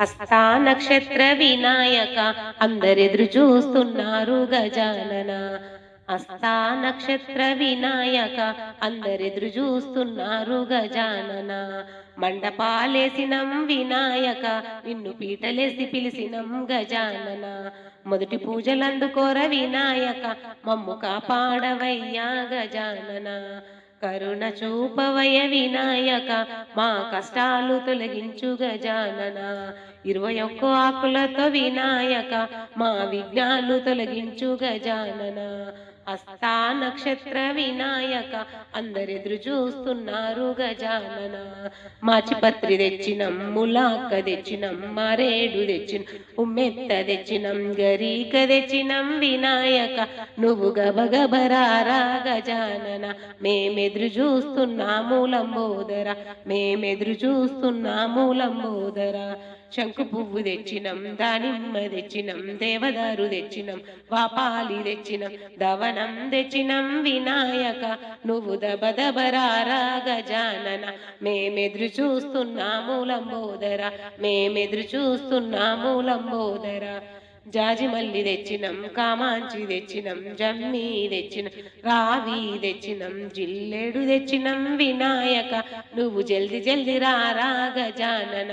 హస్తా నక్షత్ర వినాయక అందరెదురు చూస్తున్నారు గజానన. హస్తా నక్షత్ర వినాయక అందరెదురు చూస్తున్నారు గజానన. మండపాలేసినం వినాయక నిన్ను పీటలేసి పిలిసినం గజానన. మొదటి పూజలందుకోర వినాయక మమ్ము కాపాడవయ్యా గజానన. కరుణ చూపవయ వినాయక మా కష్టాలు తొలగించు గజానన ఇరవై ఒక్క ఆకులతో వినాయక మా విఘ్నాలు తొలగించు గజానన హస్తా నక్షత్ర వినాయక అందరెదురు చూస్తున్నారు గజానన. మాచిపత్రి తెచ్చినం ములాక్క తెచ్చినం మారేడు తెచ్చినం ఉమ్మెత్త తెచ్చినం గరీక తెచ్చినం వినాయక. నువ్వు గబగబరారా గజానన. మేమెదురు చూస్తున్నాము లంబోదర మేమెదురు చూస్తున్నాము లంబోదర శంకు పువ్వు తెచ్చినం దానిమ్మ తెచ్చినం దేవదారు తెచ్చినం వాపాలి తెచ్చినం దవన తెచ్చినం వినాయక నువ్వు దబదబరారా గజానన మేమెదురు చూస్తున్నాము లంబోదర మేమెదురు చూస్తున్నాము లంబోదర జాజి మల్లి తెచ్చినం కామాంచి తెచ్చినం జమ్మి తెచ్చినం రావి తెచ్చినం జిల్లెడు తెచ్చినం వినాయక నువ్వు జల్ది జల్ది రారా గజానన